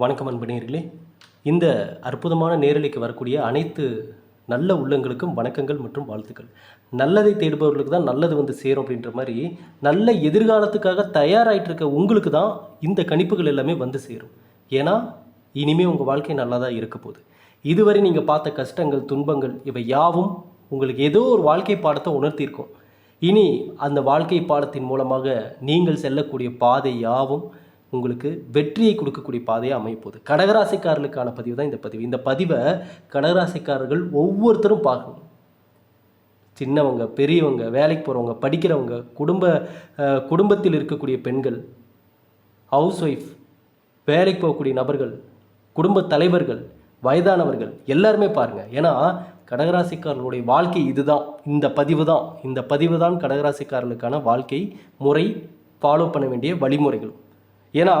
வணக்கம் அன்பனேர்களே இந்த அற்புதமான நேரலைக்கு வரக்கூடிய அனைத்து நல்ல உள்ளங்களுக்கும் வணக்கங்கள் மற்றும் வாழ்த்துக்கள். நல்லதை தேடுபவர்களுக்கு தான் நல்லது வந்து சேரும் அப்படின்ற மாதிரி நல்ல எதிர்காலத்துக்காக தயாராகிட்டு இருக்க உங்களுக்கு தான் இந்த கணிப்புகள் எல்லாமே வந்து சேரும். ஏன்னா இனிமேல் உங்கள் வாழ்க்கை நல்லா தான் இருக்க போகுது. இதுவரை நீங்கள் பார்த்த கஷ்டங்கள் துன்பங்கள் இவை யாவும் உங்களுக்கு ஏதோ ஒரு வாழ்க்கை பாடத்தை உணர்த்தியிருக்கோம். இனி அந்த வாழ்க்கை பாடத்தின் மூலமாக நீங்கள் செல்லக்கூடிய பாதை யாவும் உங்களுக்கு வெற்றியை கொடுக்கக்கூடிய பாதையாக அமையப்போகுது. கடகராசிக்காரர்களுக்கான பதிவு தான் இந்த பதிவு. இந்த பதிவை கடகராசிக்காரர்கள் ஒவ்வொருத்தரும் பார்க்கணும். சின்னவங்க பெரியவங்க வேலைக்கு போகிறவங்க படிக்கிறவங்க குடும்ப குடும்பத்தில் இருக்கக்கூடிய பெண்கள் ஹவுஸ் ஒய்ஃப் வேலைக்கு போகக்கூடிய நபர்கள் குடும்ப தலைவர்கள் வயதானவர்கள் எல்லாருமே பாருங்கள் ஏன்னா கடகராசிக்காரர்களுடைய வாழ்க்கை இதுதான். இந்த பதிவு தான். இந்த பதிவு தான் கடகராசிக்காரர்களுக்கான வாழ்க்கை முறை. ஃபாலோ பண்ண வேண்டிய வழிமுறைகள் ஏன்னா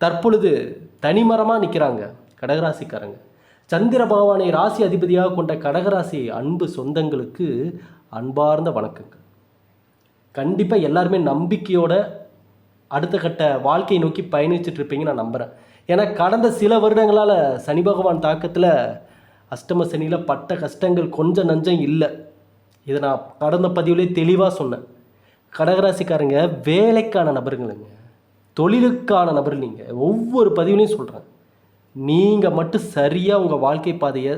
தற்பொழுது தனிமரமாக நிற்கிறாங்க கடகராசிக்காரங்க. சந்திர பகவானை ராசி அதிபதியாக கொண்ட கடகராசி அன்பு சொந்தங்களுக்கு அன்பார்ந்த வணக்கங்கள். கண்டிப்பாக எல்லாருமே நம்பிக்கையோட அடுத்த கட்ட வாழ்க்கையை நோக்கி பயணிச்சுட்டு இருப்பீங்க நான் நம்புகிறேன் ஏன்னா கடந்த சில வருடங்களால் சனி பகவான் தாக்கத்தில் அஷ்டம சனியில் பட்ட கஷ்டங்கள் கொஞ்சம் நஞ்சம் இல்லை. இதை நான் கடந்த பதிவுலேயே தெளிவாக சொன்னேன். கடகராசிக்காரங்க வேலைக்கான நபருங்களுங்க. தொழிலுக்கான நபர் நீங்கள் ஒவ்வொரு பதிவுலையும் சொல்கிறேன் நீங்கள் மட்டும் சரியாக உங்கள் வாழ்க்கை பாதையை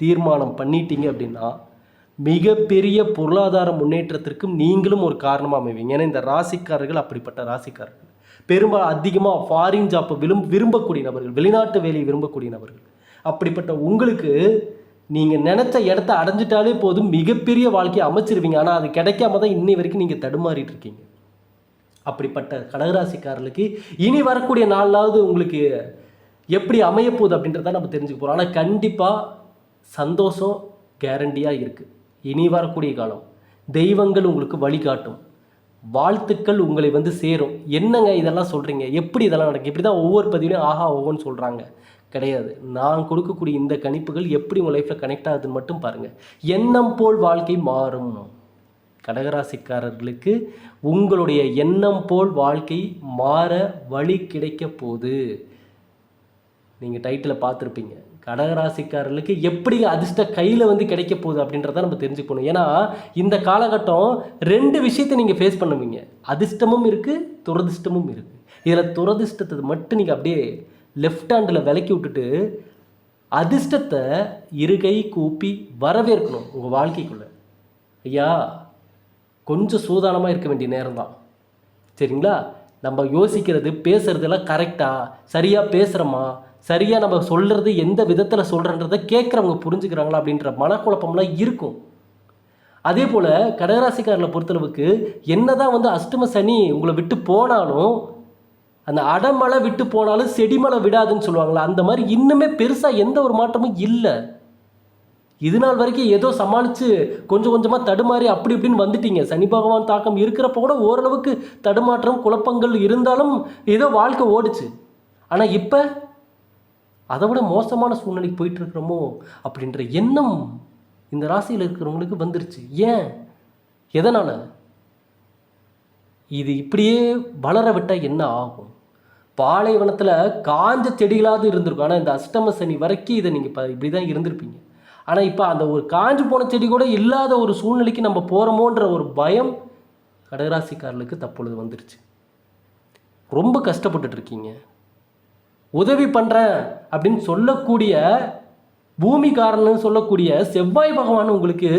தீர்மானம் பண்ணிட்டீங்க அப்படின்னா மிகப்பெரிய பொருளாதார முன்னேற்றத்திற்கும் நீங்களும் ஒரு காரணமாக அமைவீங்க. ஏன்னா இந்த ராசிக்காரர்கள் அப்படிப்பட்ட ராசிக்காரர்கள். பெரும்பாலும் அதிகமாக ஃபாரின் ஜாப்பை விரும் விரும்பக்கூடிய நபர்கள் வெளிநாட்டு வேலையை விரும்பக்கூடிய நபர்கள். அப்படிப்பட்ட உங்களுக்கு நீங்கள் நினச்ச இடத்த அடைஞ்சிட்டாலே போதும் மிகப்பெரிய வாழ்க்கையை அமைச்சிருவீங்க. ஆனால் அது கிடைக்காம தான் இன்னை வரைக்கும் நீங்கள் தடுமாறிட்டு இருக்கீங்க. அப்படிப்பட்ட கடகராசிக்காரர்களுக்கு இனி வரக்கூடிய நாளாவது உங்களுக்கு எப்படி அமையப்போகுது அப்படின்றத நம்ம தெரிஞ்சுக்க போகிறோம் ஆனால் கண்டிப்பாக சந்தோஷம் கேரண்டியாக இருக்குது இனி வரக்கூடிய காலம் தெய்வங்கள் உங்களுக்கு வழிகாட்டும். வாழ்த்துக்கள் உங்களை வந்து சேரும். என்னங்க இதெல்லாம் சொல்கிறீங்க எப்படி இதெல்லாம் நடக்கும் இப்படி தான் ஒவ்வொரு பதிவிலையும் ஆஹா ஓஹோன்னு சொல்கிறாங்க கிடையாது. நான் கொடுக்கக்கூடிய இந்த கணிப்புகள் எப்படி உங்கள் லைஃப்பில் கனெக்ட் ஆகுதுன்னு மட்டும் பாருங்கள் எண்ணம் போல் வாழ்க்கை மாறும். கடகராசிக்காரர்களுக்கு உங்களுடைய எண்ணம் போல் வாழ்க்கை மாற வழி கிடைக்க போகுது. நீங்கள் டைட்டில் பார்த்துருப்பீங்க. கடகராசிக்காரர்களுக்கு எப்படி அதிர்ஷ்ட கையில் வந்து கிடைக்க போகுது அப்படின்றத நம்ம தெரிஞ்சுக்கணும். ஏன்னா இந்த காலகட்டம் ரெண்டு விஷயத்தை நீங்கள் ஃபேஸ் பண்ணுவீங்க. அதிர்ஷ்டமும் இருக்குது துரதிர்ஷ்டமும் இருக்குது இதில் துரதிர்ஷ்டத்தை மட்டும் நீங்கள் அப்படியே லெஃப்ட் ஹேண்டில் விலக்கி விட்டுட்டு அதிர்ஷ்டத்தை இருகை கூப்பி வரவேற்கணும் உங்கள் வாழ்க்கைக்குள்ளே. ஐயா கொஞ்சம் சூதானமாக இருக்க வேண்டிய நேரம் தான் சரிங்களா? நம்ம யோசிக்கிறது பேசுகிறதெல்லாம் கரெக்டாக சரியாக பேசுகிறோமா சரியாக நம்ம சொல்கிறது எந்த விதத்தில் சொல்கிறன்றதை கேட்குறவங்க புரிஞ்சுக்கிறாங்களா அப்படின்ற மனக்குழப்பம்லாம் இருக்கும். அதே போல் கடகராசிக்காரர்களை பொறுத்தளவுக்கு என்ன தான் வந்து அஷ்டம சனி உங்களை விட்டு போனாலும் அந்த அடமலை விட்டு போனாலும் செடிமலை விடாதுன்னு சொல்லுவாங்களா? அந்த மாதிரி இன்னுமே பெருசாக எந்த ஒரு மாற்றமும் இல்லை. இது நாள் வரைக்கும் ஏதோ சமாளித்து கொஞ்சம் கொஞ்சமாக தடுமாறி அப்படி இப்படின்னு வந்துட்டீங்க. சனி பகவான் தாக்கம் இருக்கிறப்ப கூட ஓரளவுக்கு தடுமாற்றம் குழப்பங்கள் இருந்தாலும் ஏதோ வாழ்க்கை ஓடுச்சு. ஆனால் இப்போ அதை விட மோசமான சூழ்நிலைக்கு போயிட்டுருக்குறோமோ அப்படின்ற எண்ணம் இந்த ராசியில் இருக்கிறவங்களுக்கு வந்துருச்சு. ஏன்? எதனால்? இது இப்படியே வளர விட்டால் என்ன ஆகும்? பாலைவனத்தில் காஞ்ச செடிகளாவது இருந்திருக்கும். ஆனால் இந்த அஷ்டம சனி வரைக்கும் இதை நீங்கள் இப்போ இப்படி தான் இருந்திருப்பீங்க. ஆனால் இப்போ அந்த ஒரு காஞ்சு போன செடி கூட இல்லாத ஒரு சூழ்நிலைக்கு நம்ம போகிறோமோன்ற ஒரு பயம் கடகராசிக்காரர்களுக்கு தற்பொழுது வந்துருச்சு. ரொம்ப கஷ்டப்பட்டுட்டு இருக்கீங்க. உதவி பண்ணுறேன் அப்படின்னு சொல்லக்கூடிய பூமிகாரன்னு சொல்லக்கூடிய செவ்வாய் பகவான் உங்களுக்கு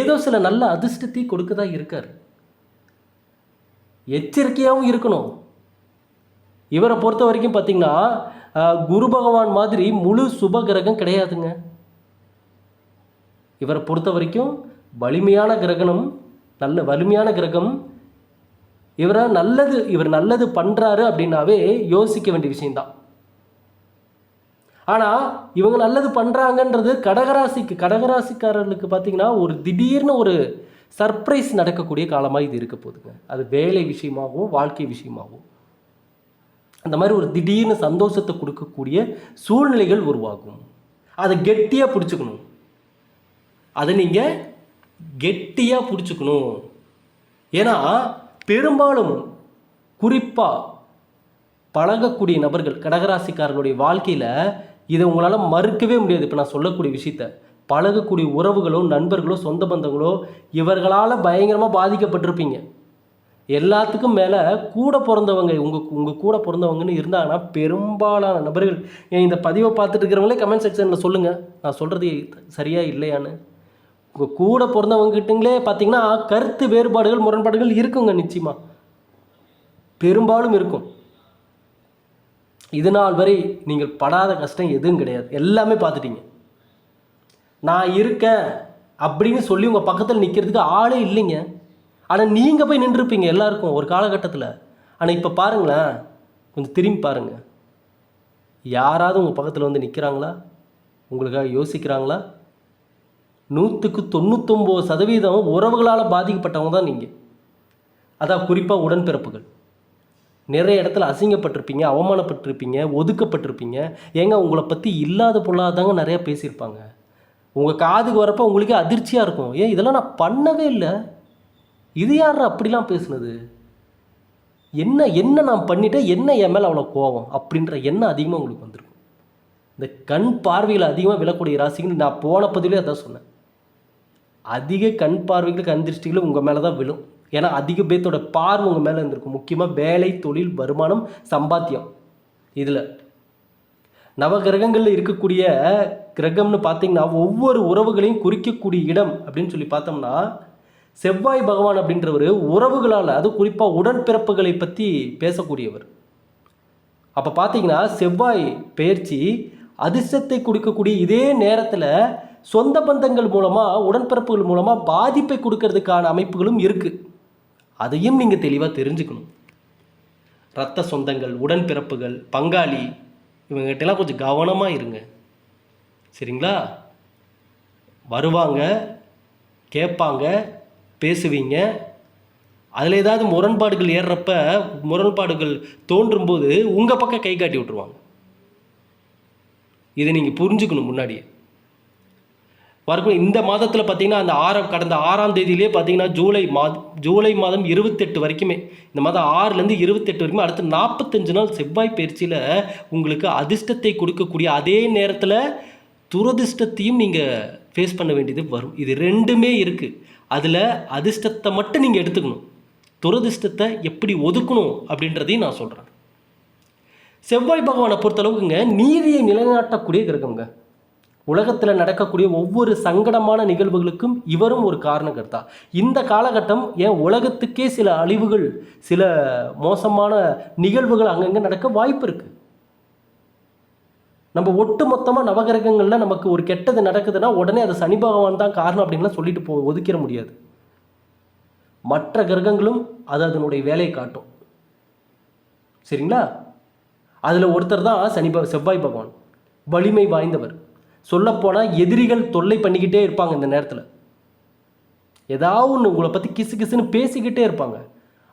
ஏதோ சில நல்ல அதிர்ஷ்டத்தை கொடுக்க தான் இருக்கார். எச்சரிக்கையாகவும் இருக்கணும். இவரை பொறுத்த வரைக்கும் பார்த்தீங்கன்னா குரு பகவான் மாதிரி முழு சுப கிரகம் கிடையாதுங்க. இவரை பொறுத்த வரைக்கும் வலிமையான கிரகணம் நல்ல வலிமையான கிரகம். இவரை நல்லது இவர் நல்லது பண்ணுறாரு அப்படின்னாவே யோசிக்க வேண்டிய விஷயந்தான் ஆனால் இவங்க நல்லது பண்ணுறாங்கன்றது கடகராசிக்கு கடகராசிக்காரர்களுக்கு பார்த்திங்கன்னா ஒரு திடீர்னு ஒரு சர்ப்ரைஸ் நடக்கக்கூடிய காலமாக இது இருக்க போகுதுங்க. அது வேலை விஷயமாகவும் வாழ்க்கை விஷயமாகவும். அந்த மாதிரி ஒரு திடீர்னு சந்தோஷத்தை கொடுக்கக்கூடிய சூழ்நிலைகள் உருவாகும். அதை கெட்டியாக பிடிச்சிக்கணும். அதை நீங்கள் கெட்டியாக பிடிச்சிக்கணும். ஏன்னா பெரும்பாலும் குறிப்பாக பழகக்கூடிய நபர்கள் கடகராசிக்காரர்களுடைய வாழ்க்கையில் இதை உங்களால் மறுக்கவே முடியாது. இப்போ நான் சொல்லக்கூடிய விஷயத்த பழகக்கூடிய உறவுகளோ நண்பர்களோ சொந்த பந்தங்களோ இவர்களால் பயங்கரமாக பாதிக்கப்பட்டிருப்பீங்க. எல்லாத்துக்கும் மேலே கூட பிறந்தவங்க உங்கள் உங்கள் கூட பிறந்தவங்கன்னு இருந்தாங்கன்னா பெரும்பாலான நபர்கள் இந்த பதிவை பார்த்துட்டு இருக்கிறவங்களே கமெண்ட் செக்ஷனில் சொல்லுங்கள் நான் சொல்கிறது சரியாக இல்லையான்னு. உங்கள் கூட பிறந்தவங்ககிட்டங்களே பார்த்தீங்கன்னா கருத்து வேறுபாடுகள் முரண்பாடுகள் இருக்குங்க நிச்சயமாக பெரும்பாலும் இருக்கும். இது நாள் வரை நீங்கள் படாத கஷ்டம் எதுவும் கிடையாது. எல்லாமே பார்த்துட்டீங்க. நான் இருக்கேன் அப்படின்னு சொல்லி உங்கள் பக்கத்தில் நிற்கிறதுக்கு ஆளே இல்லைங்க. ஆனால் நீங்கள் போய் நின்றுருப்பீங்க எல்லாருக்கும் ஒரு காலகட்டத்தில். ஆனால் இப்போ பாருங்களேன் கொஞ்சம் திரும்பி பாருங்கள் யாராவது உங்கள் பக்கத்தில் வந்து நிற்கிறாங்களா உங்களுக்காக யோசிக்கிறாங்களா? நூற்றுக்கு தொண்ணூத்தொம்பது சதவீதம் உறவுகளால் பாதிக்கப்பட்டவங்க தான் நீங்கள் அதான் குறிப்பாக உடன்பிறப்புகள். நிறைய இடத்துல அசிங்கப்பட்டிருப்பீங்க அவமானப்பட்டிருப்பீங்க ஒதுக்கப்பட்டிருப்பீங்க. ஏங்க உங்களை பற்றி இல்லாத பொல்லாதாங்க நிறையா பேசியிருப்பாங்க. உங்கள் காதுக்கு வரப்போ உங்களுக்கே அதிர்ச்சியாக இருக்கும். ஏன் இதெல்லாம் நான் பண்ணவே இல்லை. இது யார் அப்படிலாம் பேசுனது? என்ன என்ன நான் பண்ணிட்டேன்? என்ன என் மேலே அவ்வளோ கோவம் அப்படின்ற எண்ணம் அதிகமாக உங்களுக்கு வந்திருக்கும். இந்த கண் பார்வையில் அதிகமாக விழக்கூடிய ராசிகள் நான் போன பதிலே அதான் சொன்னேன். அதிக கண் பார்வைகள் கண் திருஷ்டிகளும் உங்கள் மேலே தான் விழும். ஏன்னா அதிக பேர்த்தோட பார்வை உங்கள் மேலே இருந்திருக்கும். முக்கியமாக வேலை தொழில் வருமானம் சம்பாத்தியம். இதில் நவகிரகங்களில் இருக்கக்கூடிய கிரகம்னு பார்த்தீங்கன்னா ஒவ்வொரு உறவுகளையும் குறிக்கக்கூடிய இடம் அப்படின்னு சொல்லி பார்த்தோம்னா செவ்வாய் பகவான் அப்படின்றவர் உறவுகளால் அது குறிப்பாக உடன்பிறப்புகளை பற்றி பேசக்கூடியவர். அப்போ பார்த்தீங்கன்னா செவ்வாய் பயிற்சி அதிர்ஷ்டத்தை கொடுக்கக்கூடிய இதே நேரத்தில் சொந்த பந்தங்கள் மூலமாக உடன்பிறப்புகள் மூலமாக பாதிப்பை கொடுக்கறதுக்கான அமைப்புகளும் இருக்குது அதையும் நீங்கள் தெளிவாக தெரிஞ்சுக்கணும். ரத்த சொந்தங்கள் உடன்பிறப்புகள் பங்காளி இவங்ககிட்டலாம் கொஞ்சம் கவனமாக இருங்க. சரிங்களா? வருவாங்க கேட்பாங்க பேசுவீங்க. அதில் ஏதாவது முரண்பாடுகள் ஏறுறப்ப முரண்பாடுகள் தோன்றும்போது உங்கள் பக்கம் கை காட்டி விட்ருவாங்க இதை நீங்கள் புரிஞ்சுக்கணும் முன்னாடியே. வரக்கும் இந்த மாதத்தில் பார்த்தீங்கன்னா அந்த ஆறாம் கடந்த ஆறாம் தேதியிலே பார்த்தீங்கன்னா ஜூலை மாதம் ஜூலை மாதம் இருபத்தெட்டு வரைக்குமே இந்த மாதம் ஆறுலேருந்து இருபத்தெட்டு வரைக்கும் அடுத்து நாற்பத்தஞ்சு நாள் செவ்வாய் பயிற்சியில் உங்களுக்கு அதிர்ஷ்டத்தை கொடுக்கக்கூடிய அதே நேரத்தில் துரதிர்ஷ்டத்தையும் நீங்கள் ஃபேஸ் பண்ண வேண்டியது வரும். இது ரெண்டுமே இருக்குது அதில் அதிர்ஷ்டத்தை மட்டும் நீங்கள் எடுத்துக்கணும். துரதிர்ஷ்டத்தை எப்படி ஒதுக்கணும் அப்படின்றதையும் நான் சொல்கிறேன் செவ்வாய் பகவானை பொறுத்தளவுக்குங்க நீதியை நிலைநாட்டக்கூடிய கிரகம்ங்க. உலகத்தில் நடக்கக்கூடிய ஒவ்வொரு சங்கடமான நிகழ்வுகளுக்கும் இவரும் ஒரு காரணகர்த்தா. இந்த காலகட்டம் ஏன் உலகத்துக்கே சில அழிவுகள் சில மோசமான நிகழ்வுகள் அங்கங்கே நடக்க வாய்ப்பு இருக்குது நம்ம ஒட்டு மொத்தமாக நவகிரகங்களில் நமக்கு ஒரு கெட்டது நடக்குதுன்னா உடனே அது சனி பகவான் தான் காரணம் அப்படின்லாம் சொல்லிட்டு போ ஒதுக்கிட முடியாது. மற்ற கிரகங்களும் அது அதனுடைய வேலையை காட்டும். சரிங்களா? அதில் ஒருத்தர் தான் சனி ப செவ்வாய் பகவான். வலிமை வாய்ந்தவர். சொல்லப்போனால் எதிரிகள் தொல்லை பண்ணிக்கிட்டே இருப்பாங்க இந்த நேரத்தில். ஏதாவது ஒன்று உங்களை பற்றி கிசு கிசுன்னு பேசிக்கிட்டே இருப்பாங்க.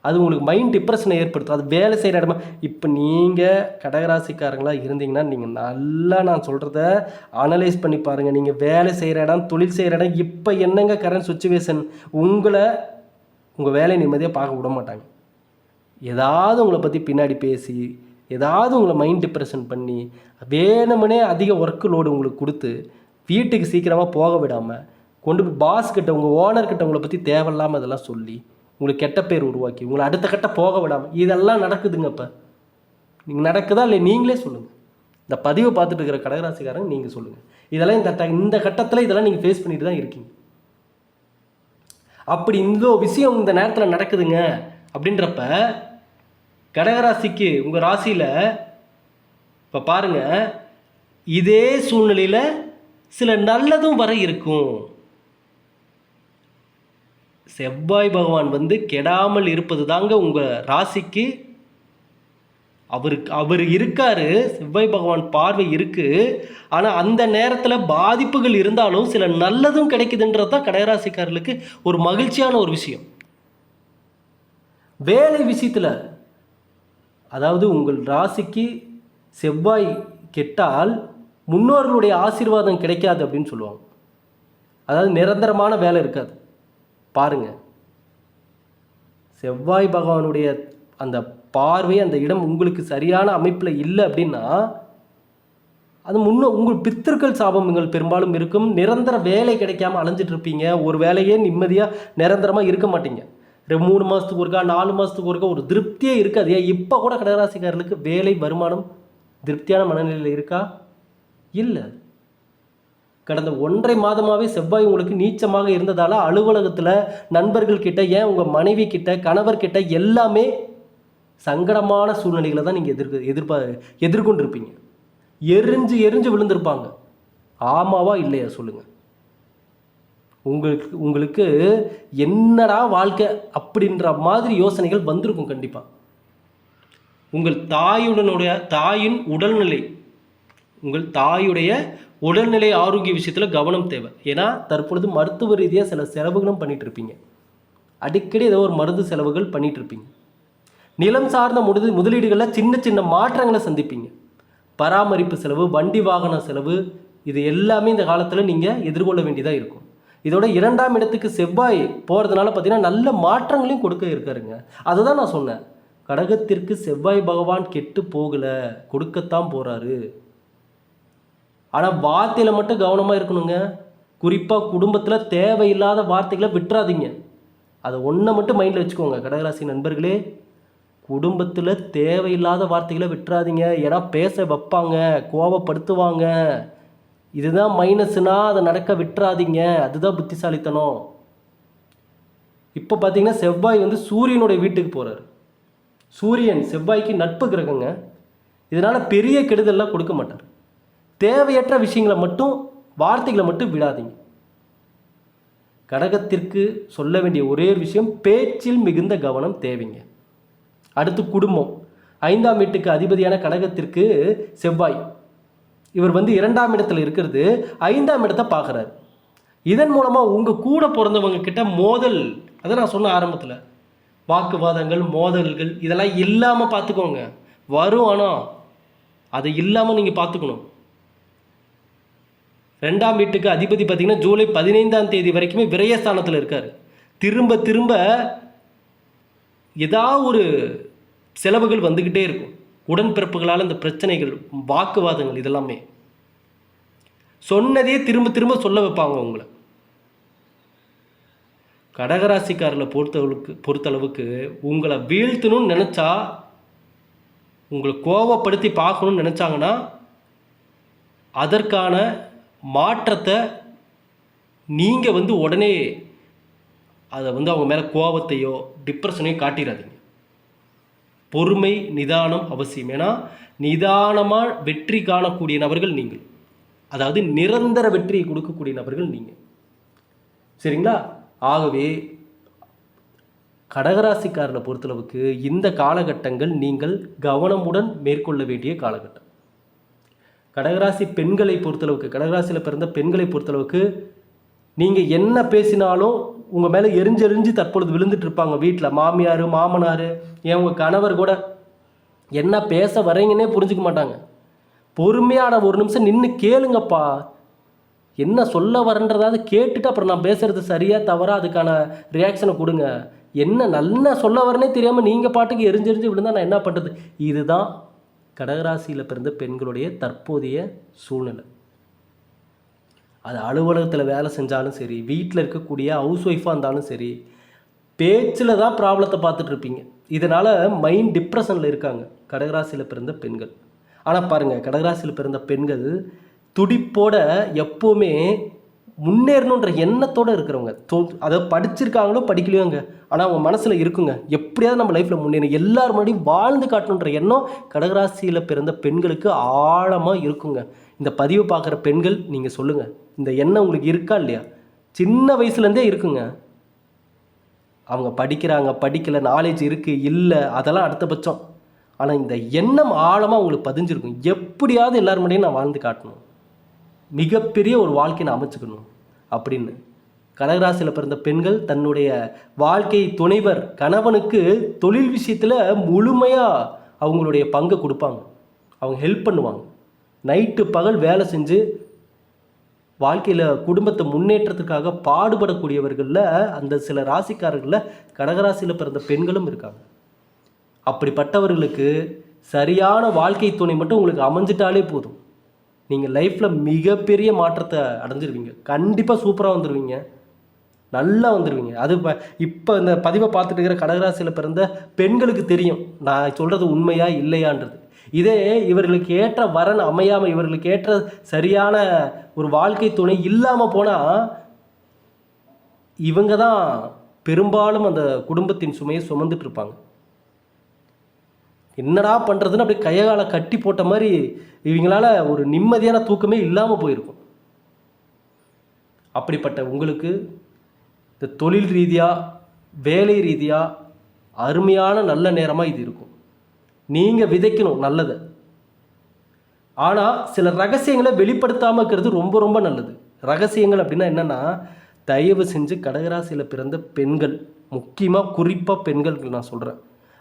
அது உங்களுக்கு மைண்ட் டிப்ரெஷனை ஏற்படுத்தும். அது வேலை செய்கிற இடமா இப்போ நீங்கள் கடகராசிக்காரங்களாக இருந்தீங்கன்னா நீங்கள் நல்லா நான் சொல்கிறத அனலைஸ் பண்ணி பாருங்கள் நீங்கள் வேலை செய்கிற இடம் தொழில் செய்கிற இடம் இப்போ என்னங்க கரண்ட் சுச்சுவேஷன் உங்களை உங்கள் வேலையை நிம்மதியாக பார்க்க விட மாட்டாங்க. ஏதாவது உங்களை பற்றி பின்னாடி பேசி ஏதாவது உங்களை மைண்ட் டிப்ரெஷன் பண்ணி வேணுமனே அதிக ஒர்க்கு லோடு உங்களுக்கு கொடுத்து வீட்டுக்கு சீக்கிரமாக போக விடாமல் கொண்டு போய் பாஸ்கிட்ட உங்கள் ஓனர்கிட்ட உங்களை பற்றி தேவையில்லாமல் இதெல்லாம் சொல்லி உங்களுக்கு கெட்ட பேர் உருவாக்கி உங்களை அடுத்த கட்ட போக விடாமல் இதெல்லாம் நடக்குதுங்க இப்போ. நீங்கள் நடக்குதா இல்லை நீங்களே சொல்லுங்கள் இந்த பதிவை பார்த்துட்டு இருக்கிற கடகராசிக்காரங்க நீங்கள் சொல்லுங்கள் இதெல்லாம் இந்த இந்த கட்டத்தில் இதெல்லாம் நீங்கள் ஃபேஸ் பண்ணிட்டு தான் இருக்கீங்க. அப்படி இந்த விஷயம் இந்த நேரத்தில் நடக்குதுங்க அப்படின்றப்ப கடகராசிக்கு உங்கள் ராசியில் இப்போ பாருங்கள் இதே சூழ்நிலையில் சில நல்லதும் வர இருக்கும். செவ்வாய் பகவான் வந்து கெடாமல் இருப்பது தாங்க உங்கள் ராசிக்கு. அவருக்கு அவர் இருக்காரு செவ்வாய் பகவான் பார்வை இருக்குது ஆனால் அந்த நேரத்தில் பாதிப்புகள் இருந்தாலும் சில நல்லதும் கிடைக்குதுன்றது தான் கடகராசிக்காரர்களுக்கு ஒரு மகிழ்ச்சியான ஒரு விஷயம். வேலை விஷயத்தில் அதாவது உங்கள் ராசிக்கு செவ்வாய் கெட்டால் முன்னோர்களுடைய ஆசீர்வாதம் கிடைக்காது அப்படின்னு சொல்லுவாங்க. அதாவது நிரந்தரமான வேலை இருக்காது. பாருங்க. செவ்வாய் பகவானுடைய அந்த பார்வை அந்த இடம் உங்களுக்கு சரியான அமைப்பில் இல்லை அப்படின்னா அது முன்னே உங்கள் பித்திருக்கள் சாபங்கள் பெரும்பாலும் இருக்கும். நிரந்தர வேலை கிடைக்காம அலைஞ்சிட்ருப்பீங்க ஒரு வேலையே நிம்மதியாக நிரந்தரமாக இருக்க மாட்டீங்க. ரெண்டு மூணு மாதத்துக்கு ஒருக்கா நாலு மாதத்துக்கு ஒருக்கா ஒரு திருப்தியே இருக்காது. ஏன் இப்போ கூட கடகராசிக்காரர்களுக்கு வேலை வருமானம் திருப்தியான மனநிலையில் இருக்கா? இல்லை. கடந்த ஒன்றரை மாதமாகவே செவ்வாய் உங்களுக்கு நீச்சமாக இருந்ததால் அலுவலகத்தில் நண்பர்கள் கிட்ட ஏன் உங்கள் மனைவி கிட்ட கணவர் கிட்ட எல்லாமே சங்கடமான சூழ்நிலைகளை தான் நீங்கள் எதிர்க்க எதிர்பா எதிர்கொண்டிருப்பீங்க. எரிஞ்சு எரிஞ்சு விழுந்திருப்பாங்க. ஆமாவா இல்லையா? சொல்லுங்கள் உங்களுக்கு உங்களுக்கு என்னடா வாழ்க்கை அப்படின்ற மாதிரி யோசனைகள் வந்திருக்கும் கண்டிப்பாக உங்கள் தாயுடனுடைய தாயின் உடல்நிலை உங்கள் தாயுடைய உடல்நிலை ஆரோக்கிய விஷயத்தில் கவனம் தேவை. ஏன்னா தற்பொழுது மருத்துவ ரீதியாக சில செலவுகளும் பண்ணிகிட்டு இருப்பீங்க அடிக்கடி ஏதோ ஒரு மருந்து செலவுகள் பண்ணிகிட்ருப்பீங்க இருப்பீங்க நிலம் சார்ந்த முது முதலீடுகளில் சின்ன சின்ன மாற்றங்களை சந்திப்பீங்க. பராமரிப்பு செலவு வண்டி வாகன செலவு இது எல்லாமே இந்த காலத்தில் நீங்கள் எதிர்கொள்ள வேண்டியதாக இருக்கும். இதோட இரண்டாம் இடத்துக்கு செவ்வாய் போகிறதுனால பார்த்தீங்கன்னா நல்ல மாற்றங்களையும் கொடுக்க இருக்காருங்க. அதுதான் நான் சொன்னேன். கடகத்திற்கு செவ்வாய் பகவான் கெட்டு போகலை கொடுக்கத்தான் போகிறாரு ஆனால் வார்த்தையில் மட்டும் கவனமாக இருக்கணுங்க. குறிப்பாக குடும்பத்தில் தேவையில்லாத வார்த்தைகளை விட்டுறாதீங்க. அதை ஒன்றை மட்டும் மைண்டில் வச்சுக்கோங்க கடகராசி நண்பர்களே. குடும்பத்தில் தேவையில்லாத வார்த்தைகளை விட்டுறாதீங்க. ஏன்னா பேச வைப்பாங்க கோவப்படுத்துவாங்க. இதுதான் மைனஸ்னா அதை நடக்க விட்டுறாதீங்க. அதுதான் புத்திசாலித்தனம். இப்போ பார்த்தீங்கன்னா செவ்வாய் வந்து சூரியனுடைய வீட்டுக்கு போகிறார் சூரியன் செவ்வாய்க்கு நட்பு கிரகங்க. இதனால் பெரிய கெடுதல்லாம் கொடுக்க மாட்டார். தேவையற்ற விஷயங்களை மட்டும் வார்த்தைகளை மட்டும் விடாதீங்க. கடகத்திற்கு சொல்ல வேண்டிய ஒரே ஒரு விஷயம் பேச்சில் மிகுந்த கவனம் தேவைங்க. அடுத்து குடும்பம். ஐந்தாம் வீட்டுக்கு அதிபதியான கடகத்திற்கு செவ்வாய். இவர் வந்து இரண்டாம் இடத்துல இருக்கிறது ஐந்தாம் இடத்தை பார்க்குறாரு. இதன் மூலமாக உங்கள் கூட பிறந்தவங்க கிட்ட மோதல் அதை நான் சொன்ன ஆரம்பத்தில் வாக்குவாதங்கள் மோதல்கள் இதெல்லாம் இல்லாமல் பார்த்துக்கோங்க. வரும் ஆனால் அதை இல்லாமல் நீங்கள் பார்த்துக்கணும். ரெண்டாம் வீட்டுக்கு அதிபதி பார்த்தீங்கன்னா ஜூலை பதினைந்தாம் தேதி வரைக்குமே விரயஸ்தானத்தில் இருக்கார். திரும்ப திரும்ப ஏதாவது ஒரு செலவுகள் வந்துக்கிட்டே இருக்கும். உடன்பிறப்புகளால் இந்த பிரச்சனைகள் வாக்குவாதங்கள் இதெல்லாமே. சொன்னதே திரும்ப திரும்ப சொல்ல வைப்பாங்க உங்களை. கடகராசிக்காரில் பொறுத்தவளுக்கு பொறுத்தளவுக்கு உங்களை வீழ்த்தணும்னு நினச்சா உங்களை கோவப்படுத்தி பார்க்கணும்னு நினச்சாங்கன்னா அதற்கான மாற்றத்தை நீங்கள் வந்து உடனே அதை வந்து அவங்க மேலே கோபத்தையோ டிப்ரெஷனையோ காட்டிடாதீங்க பொறுமை நிதானம் அவசியம். ஏன்னா நிதானமாக வெற்றி காணக்கூடிய நபர்கள் நீங்கள். அதாவது நிரந்தர வெற்றியை கொடுக்கக்கூடிய நபர்கள் நீங்கள். சரிங்களா? ஆகவே கடகராசிக்காரனை பொறுத்தளவுக்கு இந்த காலகட்டங்கள் நீங்கள் கவனமுடன் மேற்கொள்ள வேண்டிய காலகட்டம். கடகராசி பெண்களை பொறுத்தளவுக்கு கடகராசியில் பிறந்த பெண்களை பொறுத்தளவுக்கு நீங்கள் என்ன பேசினாலும் உங்கள் மேலே எரிஞ்செறிஞ்சு தற்பொழுது விழுந்துட்டு இருப்பாங்க வீட்டில் மாமியார் மாமனார் ஏன் உங்கள் கணவர் கூட என்ன பேச வரீங்கன்னே புரிஞ்சுக்க மாட்டாங்க. பொறுமையான ஒரு நிமிஷம் நின்று கேளுங்கப்பா. என்ன சொல்ல வரன்றதாவது கேட்டுட்டு அப்புறம் நான் பேசுகிறது சரியாக தவறா அதுக்கான ரியாக்ஷனை கொடுங்க. என்ன நல்ல சொல்ல வரனே தெரியாமல் நீங்கள் பாட்டுக்கு எரிஞ்செறிஞ்சு விழுந்தால் நான் என்ன பண்ணுறது இதுதான் கடகராசியில் பிறந்த பெண்களுடைய தற்போதைய சூழ்நிலை. அது அலுவலகத்தில் வேலை செஞ்சாலும் சரி வீட்டில் இருக்கக்கூடிய ஹவுஸ் ஒய்ஃபாக இருந்தாலும் சரி பேச்சில் தான் ப்ராப்ளத்தை பார்த்துட்டு இருப்பீங்க இதனால் மைண்ட் டிப்ரெஷனில் இருக்காங்க. கடகராசியில் பிறந்த பெண்கள். ஆனால் பாருங்கள் கடகராசியில் பிறந்த பெண்கள் துடிப்போட எப்போவுமே முன்னேறணுன்ற எண்ணத்தோடு இருக்கிறவங்க. தோ அதை படிச்சிருக்காங்களோ படிக்கலையோங்க ஆனால் அவங்க மனசில் இருக்குங்க. எப்படியாவது நம்ம லைஃப்பில் முன்னேறணும். எல்லார் முன்னாடியும் வாழ்ந்து காட்டணுன்ற எண்ணம் கடகராசியில் பிறந்த பெண்களுக்கு ஆழமாக இருக்குங்க. இந்த பதிவை பார்க்குற பெண்கள் நீங்கள் சொல்லுங்கள் இந்த எண்ணம் உங்களுக்கு இருக்கா இல்லையா? சின்ன வயசுலேருந்தே இருக்குங்க. அவங்க படிக்கிறாங்க படிக்கலை நாலேஜ் இருக்குது இல்லை அதெல்லாம் அடுத்த பட்சம். ஆனால் இந்த எண்ணம் ஆழமாக அவங்களுக்கு பதிஞ்சிருக்கும். எப்படியாவது எல்லார் முன்னாடியும் நான் வாழ்ந்து காட்டணும். மிகப்பெரிய ஒரு வாழ்க்கையை நான் அமைச்சுக்கணும் அப்படின்னு. கடகராசியில் பிறந்த பெண்கள் தன்னுடைய வாழ்க்கை துணைவர் கணவனுக்கு தொழில் விஷயத்தில் முழுமையாக அவங்களுடைய பங்கை கொடுப்பாங்க. அவங்க ஹெல்ப் பண்ணுவாங்க. நைட்டு பகல் வேலை செஞ்சு வாழ்க்கையில் குடும்பத்தை முன்னேற்றத்துக்காக பாடுபடக்கூடியவர்களில் அந்த சில ராசிக்காரர்களில் கடகராசியில் பிறந்த பெண்களும் இருக்காங்க. அப்படிப்பட்டவர்களுக்கு சரியான வாழ்க்கை துணை மட்டும் உங்களுக்கு அமைஞ்சிட்டாலே போதும். நீங்கள் லைஃப்பில் மிகப்பெரிய மாற்றத்தை அடைஞ்சிருவீங்க. கண்டிப்பாக சூப்பராக வந்துடுவீங்க நல்லா வந்துடுவீங்க அது இப்போ இப்போ இந்த பதிவை பார்த்துட்டு இருக்கிற கடகராசியில் பிறந்த பெண்களுக்கு தெரியும். நான் சொல்கிறது உண்மையா இல்லையான்றது. இதே இவர்களுக்கு ஏற்ற வரன் அமையாமல் இவர்களுக்கு ஏற்ற சரியான ஒரு வாழ்க்கை துணை இல்லாமல் போனால் இவங்க தான் பெரும்பாலும் அந்த குடும்பத்தின் சுமையை சுமந்துட்டு இருப்பாங்க. என்னடா பண்ணுறதுன்னு அப்படியே கையகால கட்டி போட்ட மாதிரி இவங்களால ஒரு நிம்மதியான தூக்கமே இல்லாமல் போயிருக்கும். அப்படிப்பட்ட உங்களுக்கு இந்த தொழில் ரீதியாக வேலை ரீதியாக அருமையான நல்ல நேரமாக இது இருக்கும். நீங்கள் விதைக்கணும் நல்லது. ஆனால் சில ரகசியங்களை வெளிப்படுத்தாமல் இருக்கிறது ரொம்ப ரொம்ப நல்லது. ரகசியங்கள் அப்படின்னா என்னென்னா தயவு செஞ்சு கடகராசியில் பிறந்த பெண்கள் முக்கியமாக குறிப்பாக பெண்கள் நான் சொல்கிறேன்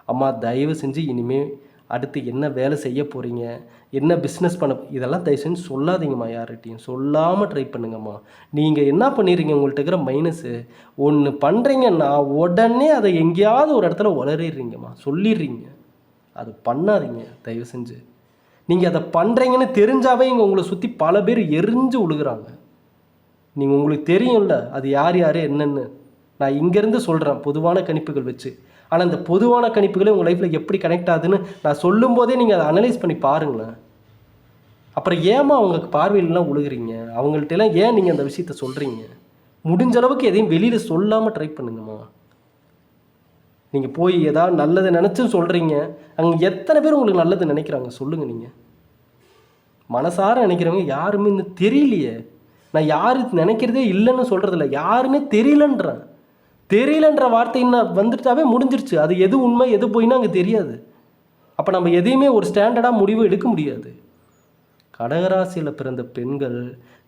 அம்மா தயவு செஞ்சு இனிமேல் அடுத்து என்ன வேலை செய்ய போகிறீங்க என்ன பிஸ்னஸ் பண்ண இதெல்லாம் தயவு செஞ்சு சொல்லாதீங்கம்மா யார்கிட்டையும். சொல்லாமல் ட்ரை பண்ணுங்கம்மா. நீங்கள் என்ன பண்ணிடுறீங்க உங்கள்கிட்ட இருக்கிற மைனஸு ஒன்று பண்ணுறீங்கன்னா உடனே அதை எங்கேயாவது ஒரு இடத்துல உளறிடுறீங்கம்மா. சொல்லிடுறீங்க. அது பண்ணாதீங்க தயவு செஞ்சு. நீங்கள் அதை பண்ணுறீங்கன்னு தெரிஞ்சாவே இங்கே உங்களை சுற்றி பல பேர் எரிஞ்சு விழுகிறாங்க நீங்கள் உங்களுக்கு தெரியும்ல அது யார் யார் என்னென்னு. நான் இங்கேருந்து சொல்கிறேன் பொதுவான கணிப்புகள் வச்சு. ஆனால் இந்த பொதுவான கணிப்புகளே உங்கள் லைஃப்பில் எப்படி கனெக்ட் ஆகுதுன்னு நான் சொல்லும்போதே நீங்கள் அதை அனலைஸ் பண்ணி பாருங்களேன். அப்புறம் ஏமா அவங்க பார்வையிலலாம் விழுகுறீங்க அவங்கள்ட்டலாம் ஏன் நீங்கள் அந்த விஷயத்த சொல்கிறீங்க முடிஞ்ச அளவுக்கு எதையும் வெளியில் சொல்லாமல் ட்ரை பண்ணுங்கம்மா. நீங்கள் போய் ஏதாவது நல்லது நினச்சும் சொல்கிறீங்க அங்கே எத்தனை பேர் உங்களுக்கு நல்லது நினைக்கிறாங்க? சொல்லுங்கள் நீங்கள் மனசார நினைக்கிறவங்க யாருமே இன்னும் தெரியலையே. நான் யார் நினைக்கிறதே இல்லைன்னு சொல்கிறதில்ல யாருமே தெரியலன்றேன். தெரியலன்ற வார்த்தை இன்னும் வந்துட்டாவே முடிஞ்சிருச்சு. அது எது உண்மை எது போயின்னா அங்கே தெரியாது. அப்போ நம்ம எதையுமே ஒரு ஸ்டாண்டர்டாக முடிவு எடுக்க முடியாது. கடகராசியில் பிறந்த பெண்கள்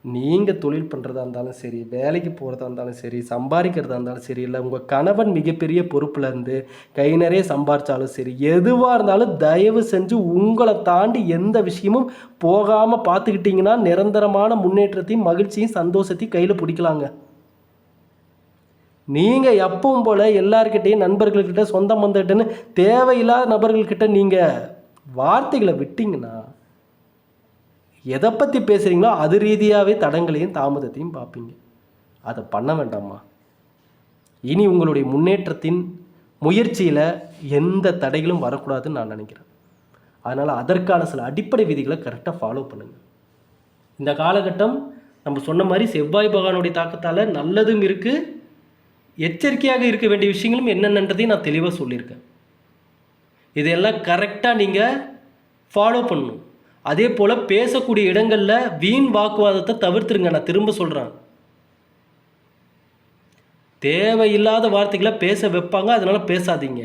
நீங்கள் தொழில் பண்ணுறதா இருந்தாலும் சரி வேலைக்கு போகிறதா இருந்தாலும் சரி சம்பாதிக்கிறதா இருந்தாலும் சரி இல்லை உங்கள் கணவன் மிகப்பெரிய பொறுப்பில் இருந்து கை நிறைய சம்பாரித்தாலும் சரி எதுவாக இருந்தாலும் தயவு செஞ்சு உங்களை தாண்டி எந்த விஷயமும் போகாமல் பார்த்துக்கிட்டிங்கன்னா நிரந்தரமான முன்னேற்றத்தையும் மகிழ்ச்சியும் சந்தோஷத்தையும் கையில் பிடிக்கலாங்க. நீங்கள் எப்பவும் போல் எல்லாருக்கிட்டையும் நண்பர்கள்கிட்ட சொந்த பந்தக்கிட்டன்னு தேவையில்லாத நபர்கள்கிட்ட நீங்கள் வார்த்தைகளை விட்டிங்கன்னா எதை பற்றி பேசுகிறீங்களோ அது ரீதியாகவே தடங்களையும் தாமதத்தையும் பார்ப்பீங்க. அதை பண்ண வேண்டாமா இனி உங்களுடைய முன்னேற்றத்தின் முயற்சியில் எந்த தடைகளும் வரக்கூடாதுன்னு நான் நினைக்கிறேன். அதனால் அதற்கான சில அடிப்படை விதிகளை கரெக்டாக ஃபாலோ பண்ணுங்கள் இந்த காலகட்டம் நம்ம சொன்ன மாதிரி செவ்வாய் பகவானுடைய தாக்கத்தால் நல்லதும் இருக்குது எச்சரிக்கையாக இருக்க வேண்டிய விஷயங்களும் என்னென்னன்றதையும் நான் தெளிவாக சொல்லியிருக்கேன். இதையெல்லாம் கரெக்டாக நீங்கள் ஃபாலோ பண்ணணும். அதே போல் பேசக்கூடிய இடங்களில் வீண் வாக்குவாதத்தை தவிர்த்துருங்க. நான் திரும்ப சொல்கிறேன் தேவையில்லாத வார்த்தைகளை பேச வைப்பாங்க அதனால் பேசாதீங்க.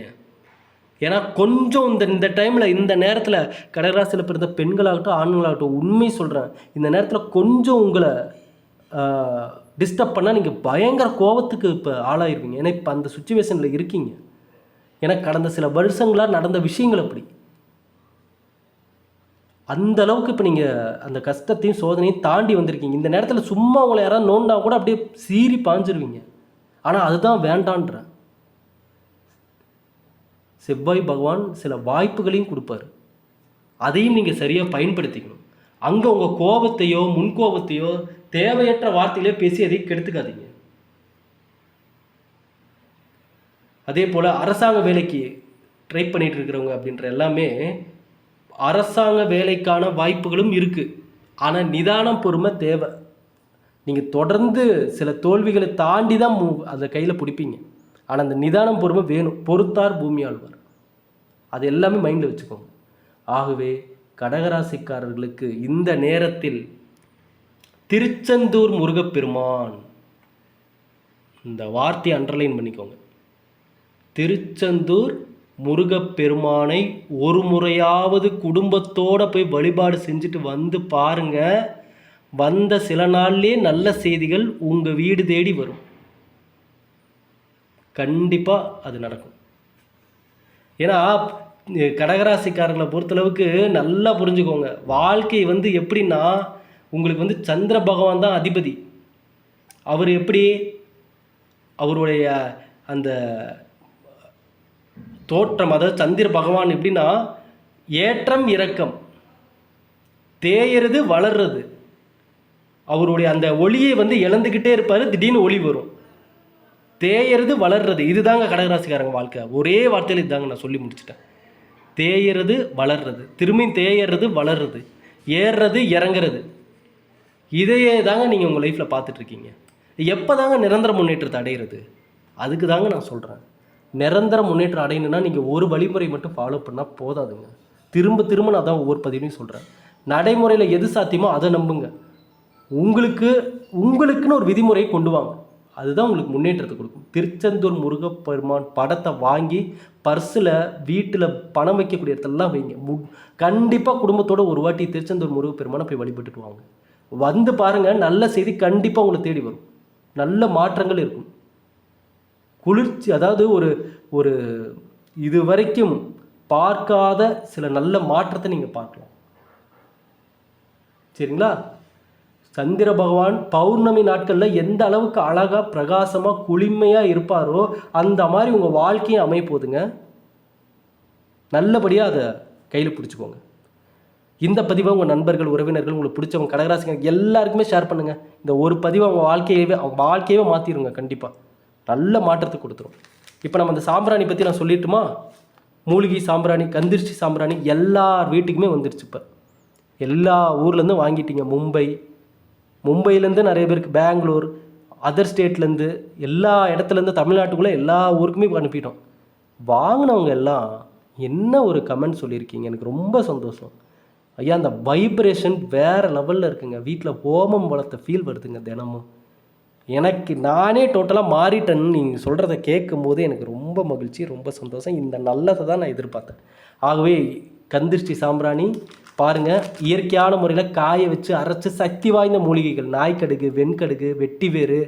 ஏன்னா கொஞ்சம் இந்த இந்த டைமில் இந்த நேரத்தில் கடகராசியில் பிறந்த பெண்களாகட்டும் ஆண்களாகட்டும் உண்மை சொல்கிறேன் இந்த நேரத்தில் கொஞ்சம் உங்களை டிஸ்டர்ப் பண்ணால் நீங்கள் பயங்கர கோபத்துக்கு இப்போ ஆளாயிருவீங்க. ஏன்னா இப்போ அந்த சுச்சுவேஷனில் இருக்கீங்க. ஏன்னா கடந்த சில வருஷங்களாக நடந்த விஷயங்கள் அப்படி. அந்த அளவுக்கு இப்போ நீங்கள் அந்த கஷ்டத்தையும் சோதனையும் தாண்டி வந்திருக்கீங்க. இந்த நேரத்தில் சும்மா உங்களை யாராவது நோண்டா கூட அப்படியே சீறி பாஞ்சிருவீங்க. ஆனால் அதுதான் வேண்டான்றேன் செவ்வாய் பகவான் சில வாய்ப்புகளையும் கொடுப்பாரு. அதையும் நீங்கள் சரியாக பயன்படுத்திக்கணும். அங்கே உங்கள் கோபத்தையோ முன்கோபத்தையோ தேவையற்ற வார்த்தையிலே பேசி அதை கெடுத்துக்காதீங்க. அதே போல் அரசாங்க வேலைக்கு ட்ரை பண்ணிகிட்டு இருக்கிறவங்க அப்படின்ற எல்லாமே அரசாங்க வேலைக்கான வாய்ப்புகளும் இருக்குது ஆனால் நிதானம் பொறுமை தேவை. நீங்கள் தொடர்ந்து சில தோல்விகளை தாண்டி தான் மூ அதை கையில் பிடிப்பீங்க. ஆனால் அந்த நிதானம் பொறுமை வேணும். பொறுத்தார் பூமி ஆழ்வார். அது எல்லாமே மைண்டில் வச்சுக்கோங்க. ஆகவே கடகராசிக்காரர்களுக்கு இந்த நேரத்தில் திருச்செந்தூர் முருகப்பெருமான் இந்த வார்த்தையை அண்டர்லைன் பண்ணிக்கோங்க. திருச்செந்தூர் முருகப்பெருமானை ஒரு முறையாவது குடும்பத்தோடு போய் வழிபாடு செஞ்சுட்டு வந்து பாருங்கள் வந்த சில நாள்லேயே நல்ல செய்திகள் உங்கள் வீடு தேடி வரும். கண்டிப்பாக அது நடக்கும். ஏன்னா கடகராசிக்காரங்களை பொறுத்தளவுக்கு நல்லா புரிஞ்சுக்கோங்க. வாழ்க்கை வந்து எப்படின்னா உங்களுக்கு வந்து சந்திர பகவான் தான் அதிபதி. அவர் எப்படி? அவருடைய அந்த தோற்றம் அதாவது சந்திர பகவான் எப்படின்னா ஏற்றம் இறக்கம் தேயறது வளர்றது. அவருடைய அந்த ஒளியை வந்து இழந்துக்கிட்டே இருப்பார் திடீர்னு ஒளி வரும். தேயறது வளர்றது. இதுதாங்க கடகராசிக்காரங்க வாழ்க்கை. ஒரே வார்த்தையில் இதுதாங்க நான் சொல்லி முடிச்சிட்டேன். தேயறது வளர்றது. திரும்பி தேயறது வளர்றது. ஏறுறது இறங்குறது. இதையே தாங்க நீங்கள் உங்கள் லைஃப்பில் பார்த்துட்ருக்கீங்க எப்போ தாங்க நிரந்தர முன்னேற்றத்தை அடையிறது? அதுக்கு தாங்க நான் சொல்கிறேன் நிரந்தர முன்னேற்றம் அடையணும்னா நீங்கள் ஒரு வழிமுறை மட்டும் ஃபாலோ பண்ணால் போதாதுங்க. திரும்ப திரும்ப நான் தான் ஒவ்வொரு பதிவையும் சொல்கிறேன் நடைமுறையில் எது சாத்தியமோ அதை நம்புங்க. உங்களுக்கு உங்களுக்குன்னு ஒரு விதிமுறையை கொண்டு வாங்க. அதுதான் உங்களுக்கு முன்னேற்றத்தை கொடுக்கும். திருச்செந்தூர் முருகப்பெருமான் படத்தை வாங்கி பர்ஸில் வீட்டில் பணம் வைக்கக்கூடிய இடத்துலலாம் வைங்க. மு கண்டிப்பாக குடும்பத்தோட ஒரு வாட்டி திருச்செந்தூர் முருகப்பெருமானை போய் வழிபட்டுட்டு வாங்க. வந்து பாருங்கள் நல்ல செய்தி கண்டிப்பாக உங்களை தேடி வரும். நல்ல மாற்றங்கள் இருக்கும். குளிர்ச்சி அதாவது ஒரு ஒரு இது வரைக்கும் பார்க்காத சில நல்ல மாற்றத்தை நீங்கள் பார்க்கலாம். சரிங்களா? சந்திர பகவான் பௌர்ணமி நாட்களில் எந்த அளவுக்கு அழகாக பிரகாசமாக குளிமையாக இருப்பாரோ அந்த மாதிரி உங்கள் வாழ்க்கையும் அமைப்போதுங்க நல்லபடியாக அதை கையில் பிடிச்சிக்கோங்க. இந்த பதிவை உங்கள் நண்பர்கள் உறவினர்கள் உங்களுக்கு பிடிச்சவங்க கடகராசிங்க எல்லாருக்குமே ஷேர் பண்ணுங்கள் இந்த ஒரு பதிவை அவங்க வாழ்க்கையவே அவங்க வாழ்க்கையவே மாற்றிடுங்க கண்டிப்பாக நல்ல மாற்றத்தை கொடுத்துரும். இப்போ நம்ம அந்த சாம்பிராணி பற்றி நான் சொல்லிட்டுமா? மூலிகை சாம்பிராணி கந்திரிச்சி சாம்பிராணி எல்லார் வீட்டுக்குமே வந்துருச்சு இப்போ. எல்லா ஊர்லேருந்தும் வாங்கிட்டீங்க. மும்பை. மும்பையிலேருந்து நிறைய பேருக்கு பெங்களூர் அதர் ஸ்டேட்லேருந்து எல்லா இடத்துலேருந்து தமிழ்நாட்டுக்குள்ளே எல்லா ஊருக்குமே அனுப்பிட்டோம். வாங்கினவங்க எல்லாம் என்ன ஒரு கமெண்ட் சொல்லியிருக்கீங்க? எனக்கு ரொம்ப சந்தோஷம். ஐயா அந்த வைப்ரேஷன் வேறு லெவலில் இருக்குங்க. வீட்டில் ஹோமம் வளர்த்த ஃபீல் வருதுங்க தினமும். எனக்கு நானே டோட்டலாக மாறிட்டேன்னு நீங்கள் சொல்கிறத கேட்கும்போது எனக்கு ரொம்ப மகிழ்ச்சி ரொம்ப சந்தோஷம். இந்த நல்லதை தான் நான் எதிர்பார்த்தேன். ஆகவே கந்திருஷ்டி சாம்பிராணி பாருங்கள் இயற்கையான முறையில் காய வச்சு அரைச்சி சக்தி வாய்ந்த மூலிகைகள். நாய்க்கடுகு வெண்கடுகு வெட்டிவேறு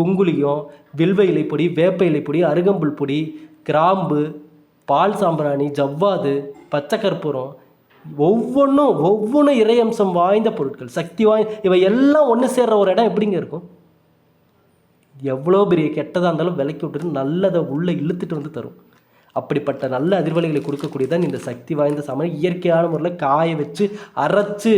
குங்குலியம் வில்வ இலைப்பொடி வேப்ப இலைப்பொடி அருகம்புல் பொடி கிராம்பு பால் சாம்பிராணி ஜவ்வாது பச்சை கற்பூரம் ஒவ்வொன்றும் ஒவ்வொன்றும் இறையம்சம் வாய்ந்த பொருட்கள். சக்தி வாய்ந்த இவை எல்லாம் ஒன்று சேர்ற ஒரு இடம் எப்படிங்க இருக்கும்? எவ்வளோ பெரிய கெட்டதாக இருந்தாலும் விலைக்கு விட்டுட்டு நல்லதை உள்ளே இழுத்துட்டு வந்து தரும். அப்படிப்பட்ட நல்ல அதிர்வலைகளை கொடுக்கக்கூடியதான் இந்த சக்தி வாய்ந்த சாமான். இயற்கையான முறையில் காய வச்சு அரைச்சி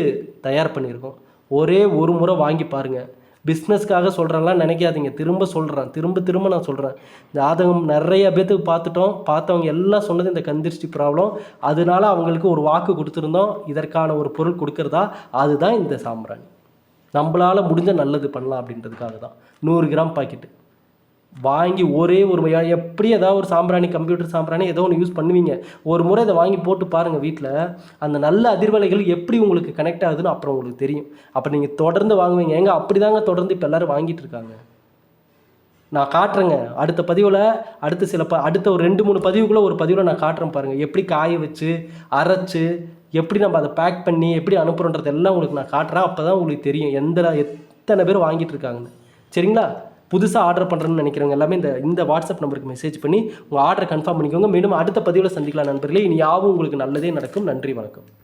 தயார் பண்ணியிருக்கோம். ஒரே ஒரு முறை வாங்கி பாருங்கள் பிஸ்னஸ்க்காக சொல்கிறேன்லாம் நினைக்காதீங்க. திரும்ப சொல்கிறேன் திரும்ப திரும்ப நான் சொல்கிறேன் ஜாதகம் நிறைய பேத்துக்கு பார்த்துட்டோம். பார்த்தவங்க எல்லாம் சொன்னது இந்த கந்திருஷ்டி ப்ராப்ளம். அதனால அவங்களுக்கு ஒரு வாக்கு கொடுத்துருந்தோம். இதற்கான ஒரு பொருள் கொடுக்குறதா? அதுதான் இந்த சாம்பிராணி. நம்மளால் முடிஞ்ச நல்லது பண்ணலாம் அப்படின்றதுக்காக தான். நூறு கிராம் பாக்கெட்டு. வாங்கி ஒரே ஒரு எப்படி ஏதாவது ஒரு சாம்பிராணி கம்ப்யூட்டர் சாம்பிராணி ஏதோ ஒன்று யூஸ் பண்ணுவீங்க. ஒரு முறை இதை வாங்கி போட்டு பாருங்கள் வீட்டில் அந்த நல்ல அதிர்வலைகள் எப்படி உங்களுக்கு கனெக்ட் ஆகுதுன்னு அப்புறம் உங்களுக்கு தெரியும். அப்போ நீங்கள் தொடர்ந்து வாங்குவீங்க. ஏங்க அப்படி தாங்க தொடர்ந்து இப்போ எல்லோரும் வாங்கிட்டு இருக்காங்க. நான் காட்டுறேங்க. அடுத்த பதிவில் அடுத்த சில ப அடுத்த ஒரு ரெண்டு மூணு பதிவுக்குள்ளே ஒரு பதிவில் நான் காட்டுறேன் பாருங்கள் எப்படி காய வச்சு அரைச்சு எப்படி நம்ம அதை பேக் பண்ணி எப்படி அனுப்புகிறோன்றது எல்லாம் உங்களுக்கு நான் காட்டுறேன். அப்போ தான் உங்களுக்கு தெரியும். எந்த எத்தனை பேர் வாங்கிட்டு இருக்காங்கன்னு. சரிங்களா? புதுசாக ஆர்டர் பண்ணுறேன்னு நினைக்கிறவங்க எல்லாமே இந்த இந்த வாட்ஸ்அப் நம்பருக்கு மெசேஜ் பண்ணி உங்கள் ஆர்டரை கன்ஃபார்ம் பண்ணிக்கோங்க. மீண்டும் அடுத்த பதிவில் சந்திக்கலாம் நண்பர்களே. இனி யாவும் உங்களுக்கு நல்லதே நடக்கும். நன்றி வணக்கம்.